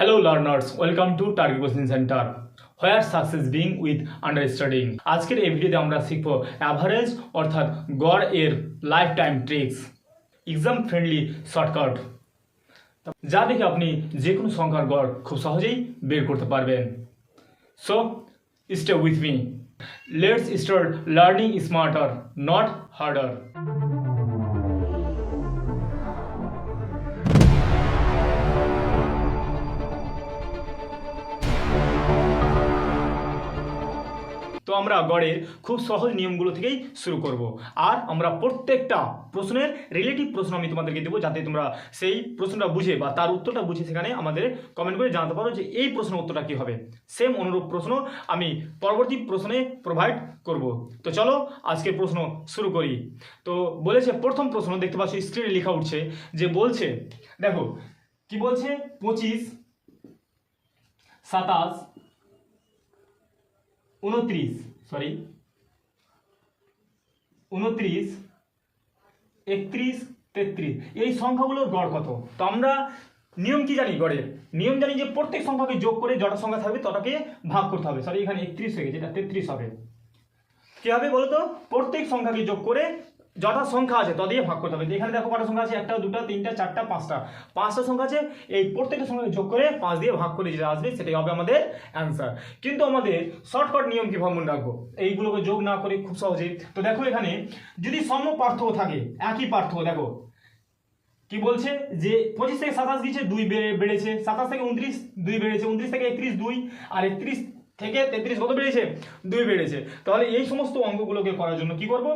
Hello learners, welcome to Target Coaching Center. Where success being with understudying. আজকের এই ভিডিওতে আমরা শিখব অ্যাভারেজ অর্থাৎ গড় এর life time tricks exam friendly shortcut যা দেখে আপনি যে কোনো সংখ্যার গড় খুব সহজেই বের করতে পারবেন so stay with me let's start learning smarter not harder তো আমরা গড়ের খুব সহজ নিয়মগুলো থেকেই শুরু করব। আর আমরা প্রত্যেকটা প্রশ্নের রিলেটিভ প্রশ্ন আমি তোমাদেরকে দেবো যাতে তোমরা সেই প্রশ্নটা বুঝে বা তার উত্তরটা বুঝে সেখানে আমাদের কমেন্ট করে জানাতে পারো যে এই প্রশ্ন উত্তরটা কী হবে। সেম অনুরূপ প্রশ্ন আমি পরবর্তী প্রশ্নে প্রোভাইড করব। তো চলো আজকের প্রশ্ন শুরু করি। তো বলেছে, প্রথম প্রশ্ন দেখতে পাচ্ছ স্ক্রিনে লেখা উঠছে যে বলছে, দেখো, কি বলছে? পঁচিশ, সাতাশ উনত্রিশ সরি উনত্রিশ, একত্রিশ, তেত্রিশ। এই সংখ্যাগুলোর গড় কত? তো আমরা নিয়ম কি জানি গড়ের? নিয়ম জানি যে প্রত্যেক সংখ্যাকে যোগ করে যটা সংখ্যা থাকবে তটাকে ভাগ করতে হবে। সরি এখানে একত্রিশ হয়ে গেছে, এটা তেত্রিশ হবে। কি হবে বলো তো প্রত্যেক সংখ্যাকে যোগ করে যটা সংখ্যা আছে, তা দিয়ে ভাগ করতে হবে। এখানে দেখো কটা সংখ্যা আছে? একটা, দুটা, তিনটা, চারটা, পাঁচটা। পাঁচটা সংখ্যা আছে, এই প্রত্যেকটা সংখ্যাকে যোগ করে পাঁচ দিয়ে ভাগ করে যেটা আসবে, সেটাই হবে আমাদের অ্যান্সার কিন্তু আমাদের শর্টকাট নিয়ম কীভাবে মনে রাখব? এইগুলোকে যোগ না করে খুব সহজেই তো দেখো এখানে, যদি সম পার্থক্য থাকে, একই পার্থক্য, দেখো। কি বলছে? যে পঁচিশ থেকে সাতাশ দিচ্ছে, দুই বেড়ে- বেড়েছে। সাতাশ থেকে উনত্রিশ, দুই বেড়েছে। উনত্রিশ থেকে একত্রিশ, দুই। আর একত্রিশ থেকে তেত্রিশ কত বেড়েছে? দুই বেড়েছে। তাহলে এই সমস্ত অঙ্কগুলোকে করার জন্য কি করব?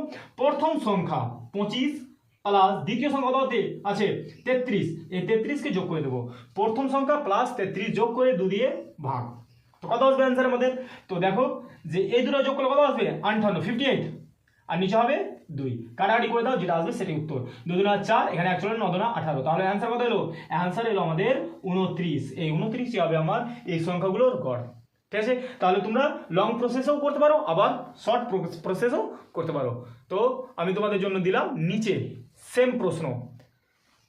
প্রথম সংখ্যা পঁচিশ প্লাস দ্বিতীয় সংখ্যা কত আছে? তেত্রিশ। এই তেত্রিশকে যোগ করে দেবো। প্রথম সংখ্যা প্লাস তেত্রিশ যোগ করে দু দিয়ে ভাগ। তো কত আসবে অ্যান্সার আমাদের? তো দেখো যে এই দুটো যোগ করলে কত আসবে? আটান্ন ফিফটি এইট আর নিচে হবে দুই। কাটাকাটি করে দাও, যেটা আসবে সেটি উত্তর। দুদিন চার, এখানে এক চলে নদনা আঠারো। তাহলে অ্যান্সার কত এলো? অ্যান্সার এলো আমাদের উনত্রিশ। এই উনত্রিশই হবে আমার এই সংখ্যাগুলোর গড়। ঠিক আছে? তাহলে তোমরা লং প্রসেসও করতে পারো, আবার শর্ট প্রসেসও করতে পারো। তো আমি তোমাদের জন্য দিলাম নিচে সেম প্রশ্ন।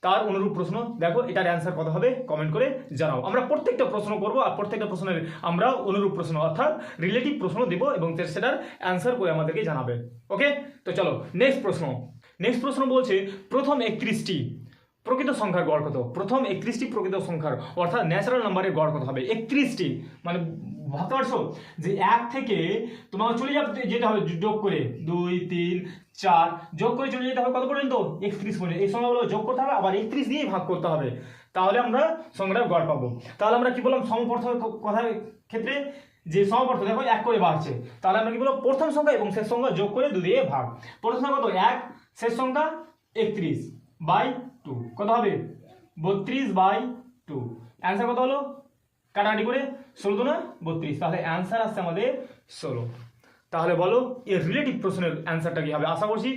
তার অনুরূপ প্রশ্ন? দেখো, এটার অ্যান্সার কত হবে? কমেন্ট করে জানাও। আমরা প্রত্যেকটা প্রশ্ন করব আর প্রত্যেকটা প্রশ্নের আমরা অনুরূপ প্রশ্ন, অর্থাৎ রিলেটিভ প্রশ্ন দেব এবং সেটার অ্যান্সার করে আমাদেরকে জানাবে। ওকে তো চলো নেক্সট প্রশ্ন। নেক্সট প্রশ্ন বলছে, প্রথম একত্রিশটি প্রকৃত সংখ্যার গড় কত? প্রথম একত্রিশটি প্রকৃত সংখ্যার, অর্থাৎ ন্যাচারাল নাম্বারের গড় কত হবে? একত্রিশটি মানে ভাবতে পারছ? যে এক থেকে তোমাকে চলে যাবে যেতে হবে যোগ করে, দুই, তিন, চার, যোগ করে চলে যেতে হবে কত পর্যন্ত? একত্রিশ পর্যন্ত। এই সংখ্যাগুলো যোগ করতে হবে, আবার একত্রিশ দিয়েই ভাগ করতে হবে। তাহলে আমরা সংখ্যাটা গড় পাবো। তাহলে আমরা কি বললাম সমপর্থ কথার ক্ষেত্রে? যে সমপর্থ দেখো এক করে বাড়ছে। তাহলে আমরা কি বলব প্রথম সংখ্যা এবং শেষ সংখ্যা যোগ করে দু দিয়ে ভাগ। প্রথম সংখ্যা কত? এক, শেষ সংখ্যা একত্রিশ। বাই টু কত হবে? বত্রিশ বাই টু অ্যান্সার কত হলো? কাটাকাটি করে ষোলো না বত্রিশ। তাহলে অ্যান্সার আসছে আমাদের ষোলো। তাহলে বলো, এর রিলেটিভ প্রশ্নের অ্যান্সারটা কি হবে? আশা করছি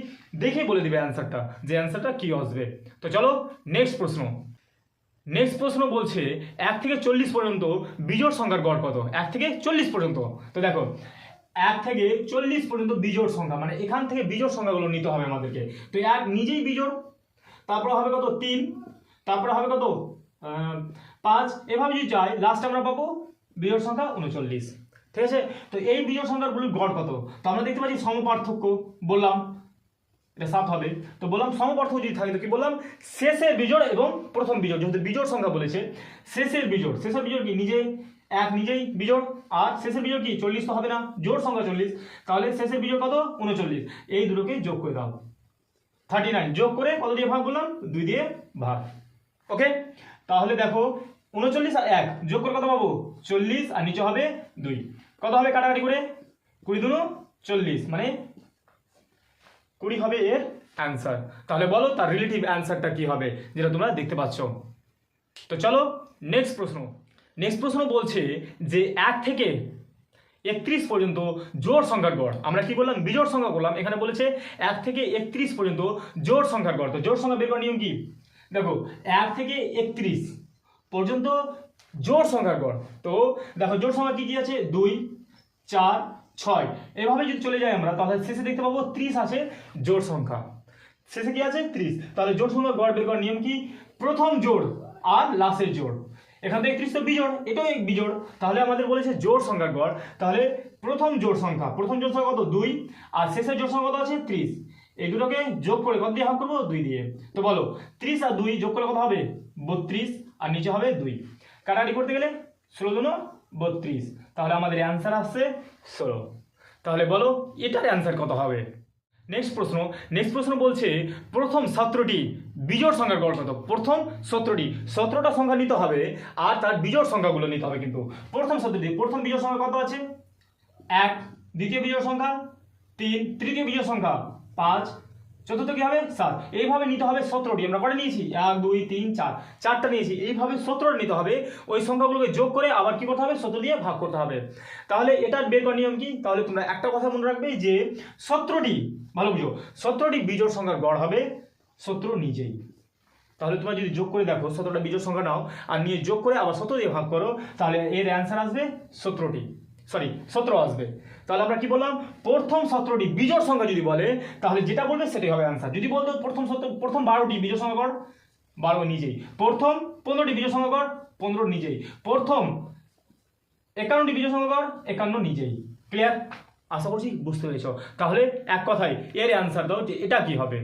দেখে বলে দিবে অ্যান্সারটা যে অ্যান্সারটা কি আসবে। তো চলো নেক্সট প্রশ্ন। নেক্সট প্রশ্ন বলছে, এক থেকে চল্লিশ পর্যন্ত বিজোড় সংখ্যার গড় কত? এক থেকে চল্লিশ পর্যন্ত। তো দেখো, এক থেকে চল্লিশ পর্যন্ত বিজোড় সংখ্যা মানে এখান থেকে বিজোড় সংখ্যাগুলো নিতে হবে আমাদেরকে। তো এক নিজেই বিজোড় তারপর হবে কত? তিন। তারপরে হবে কত? পাঁচ। এভাবে যদি যাই লাস্ট আমরা পাবো বিজোড় সংখ্যা উনচল্লিশ। ঠিক আছে? তো এই বিজোড় সংখ্যাগুলির গড় কত? তো আমরা দেখতে পাচ্ছি সমপার্থক্য বললাম। এটা সাত হবে। তো বললাম সমপার্থক্য যদি থাকে, তো কি বললাম? শেষের বিজোড় এবং প্রথম বিজোড়। যেহেতু বিজোড় সংখ্যা বলেছে, শেষের বিজোড়। শেষের বিজোড় কি? নিজে এক, নিজেই বিজোড়। আর শেষের বিজোড় কি? চল্লিশ তো হবে না। জোড় সংখ্যা চল্লিশ। তাহলে শেষের বিজোড় কত? উনচল্লিশ। এই দুটোকে যোগ করে দাও। থার্টি নাইন যোগ করে কত দিয়ে ভাগ করলাম? দুই দিয়ে ভাগ। ওকে তাহলে দেখো, উনচল্লিশ আর এক যোগ করে কত পাবো? চল্লিশ, আর নিচে হবে দুই। কত হবে কাটাকাটি করে? কুড়ি দুনো চল্লিশ। মানে কুড়ি হবে এর অ্যান্সার তাহলে বলো, তার রিলেটিভ অ্যান্সারটা কি হবে, যেটা তোমরা দেখতে পাচ্ছ। তো চলো নেক্সট প্রশ্ন। নেক্সট প্রশ্ন বলছে যে, এক থেকে একত্রিশ পর্যন্ত জোড় সংখ্যার গড়। আমরা কি বললাম বিজোড় সংখ্যা করলাম। এখানে বলেছে এক থেকে একত্রিশ পর্যন্ত জোড় সংখ্যার গড়। তো জোড় সংখ্যা বের করার নিয়ম কি? দেখো, এক থেকে একত্রিশ পর্যন্ত জোড় সংখ্যার গড়। তো দেখো, জোড় সংখ্যা কি কি আছে? দুই, চার, ছয়। এভাবে যদি চলে যাই আমরা, তাহলে শেষে দেখতে পাবো ত্রিশ আছে জোড় সংখ্যা। শেষে কি আছে? ত্রিশ। তাহলে জোড় সংখ্যা গড় বের করার নিয়ম কি? প্রথম জোর আর লাস্টের জোড়। এখান থেকে একত্রিশ তো বিজোড় এটাও এক বিজোড়। তাহলে আমাদের বলেছে জোড় সংখ্যার গড়। তাহলে প্রথম জোড় সংখ্যা, প্রথম জোড় সংখ্যা কত? দুই। আর শেষের জোড় সংখ্যা কত আছে? ত্রিশ। এই দুটোকে যোগ করে কত দিয়ে ভাগ করব? দুই দিয়ে। তো বলো, ত্রিশ আর দুই যোগ করে কত হবে? বত্রিশ। আর নিচে হবে দুই। কাটাকাটি করতে গেলে ষোলো দুনো বত্রিশ। তাহলে আমাদের অ্যান্সার আসছে ষোলো। তাহলে বলো, এটার অ্যান্সার কত হবে? নেক্সট প্রশ্ন নেক্সট প্রশ্ন বলছে, প্রথম সত্রটি বিজোড় সংখ্যার গড় কত প্রথম সত্রটি সত্রটা সংখ্যা নিতে হবে আর তার বিজোড় সংখ্যাগুলো নিতে হবে কিন্তু। প্রথম সতেরোটি প্রথম বিজোড় সংখ্যা কত আছে? এক, দ্বিতীয় বিজোড় সংখ্যা, তিন, তৃতীয় বিজোড় সংখ্যা, পাঁচ চতুর্থ কি হবে? সাত। এইভাবে নিতে হবে সতেরোটি। আমরা কটা নিয়েছি? এক, দুই, তিন, চার। চারটা নিয়েছি। এইভাবে সতেরোটা নিতে হবে। ওই সংখ্যাগুলোকে যোগ করে আবার কি করতে হবে? সতেরো দিয়ে ভাগ করতে হবে। তাহলে এটার বের করার নিয়ম কি? তাহলে তোমরা একটা কথা মনে রাখবে যে সতেরোটি, ভালো বুঝো, সতেরোটি বিজোড় সংখ্যার গড় হবে সতেরো নিজেই। তাহলে তোমরা যদি যোগ করে দেখো, সতেরোটা বিজোড় সংখ্যা নাও আর নিয়ে যোগ করে আবার সতেরো দিয়ে ভাগ করো, তাহলে এর অ্যান্সার আসবে সতেরোটি। সরি সতেরো আসবে। তাহলে আমরা কি বললাম? প্রথম সতেরোটি বিজোড় সংখ্যা যদি বলে, তাহলে যেটা বলবে সেটাই হবে অ্যান্সার যদি বলতো প্রথম সতেরো, প্রথম বারোটি বিজোড় সংখ্যা কর, বারো নিজেই। প্রথম পনেরোটি বিজোড় সংখ্যা কর, পনেরো নিজেই। প্রথম একান্নটি বিজয় সংখ্যা কর, একান্ন নিজেই। ক্লিয়ার আশা করছি বুঝতে পেরেছ। তাহলে এক কথায়, এর অ্যান্সার দাও যে এটা কি হবে।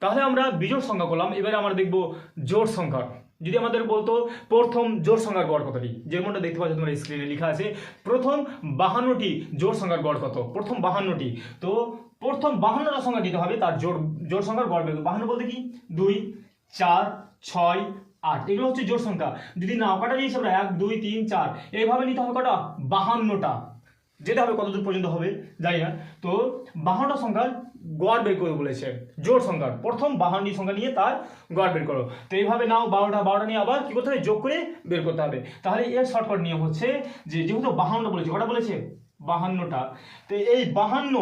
তাহলে আমরা বিজোড় সংখ্যা করলাম, এবারে আমরা দেখব জোড় সংখ্যা। যদি আমাদের বলতো, প্রথম জোড় সংখ্যার গড় কতটি? যেমনটা দেখতে পাচ্ছ তোমার স্ক্রিনে লেখা আছে, প্রথম বাহান্নটি জোড় সংখ্যার গড় কত? প্রথম বাহান্নটি। তো প্রথম বাহান্নটা সংখ্যা দিতে হবে, তার জোড় জোর সংখ্যার গড় বের বাহান্ন বলতে কি? দুই, চার, ছয়, আট। এগুলো হচ্ছে জোড় সংখ্যা। যদি না কটা নিয়েছি আমরা এক, দুই, তিন, চার। এইভাবে নিতে হবে কটা? বাহান্নটা। যেতে হবে কতদূর পর্যন্ত হবে জানি না তো বাহান্ন সংখ্যার গড় বের করে বলেছে জোর সংখ্যার প্রথম বাহান্নটি সংখ্যা নিয়ে তার গড় বের করো। তো এইভাবে নাও বারোটা বারোটা নিয়ে আবার কি করতে হবে? যোগ করে বের করতে হবে। তাহলে এর শর্টকাট নিয়ম হচ্ছে যে, যেহেতু বাহান্ন বলেছে, কটা বলেছে? বাহান্নটা। তো এই বাহান্ন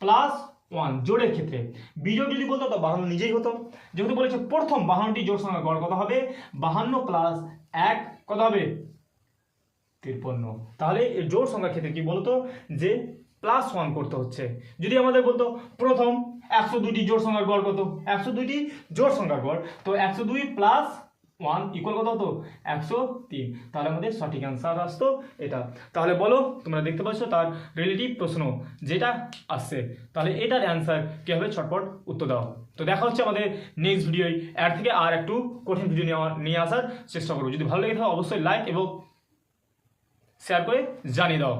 প্লাস ওয়ান জোরের ক্ষেত্রে বিজোড় যদি বলতো, তো বাহান্ন নিজেই হতো। যেহেতু বলেছে প্রথম বাহান্নটি জোর সংখ্যা গড় কত হবে? বাহান্ন প্লাস এক কত হবে? তিরপন্ন। তাহলে জোড় সংখ্যার ক্ষেত্রে কি বলতো? যে প্লাস ওয়ান করতে হচ্ছে। যদি আমাদের বলতো, প্রথম একশো দুইটি জোর সংখ্যার গড় কত? একশো দুইটি জোর সংখ্যার গড়। তো একশো দুই প্লাস ওয়ান ইকুয়াল কত হতো? একশো তিন। তাহলে আমাদের সঠিক অ্যান্সার আসতো এটা। তাহলে বলো, তোমরা দেখতে পাচ্ছ তার রিলেটিভ প্রশ্ন যেটা আসছে। তাহলে এটার অ্যান্সার কী হবে? ছটপট উত্তর দাও। তো দেখা হচ্ছে আমাদের নেক্সট ভিডিওয় এর থেকে আর একটু কঠিন ভিডিও নিয়ে নিয়ে আসার চেষ্টা করব। যদি ভালো লেগে থাকে, অবশ্যই লাইক এবং শেয়ার করে জানিয়ে দাও।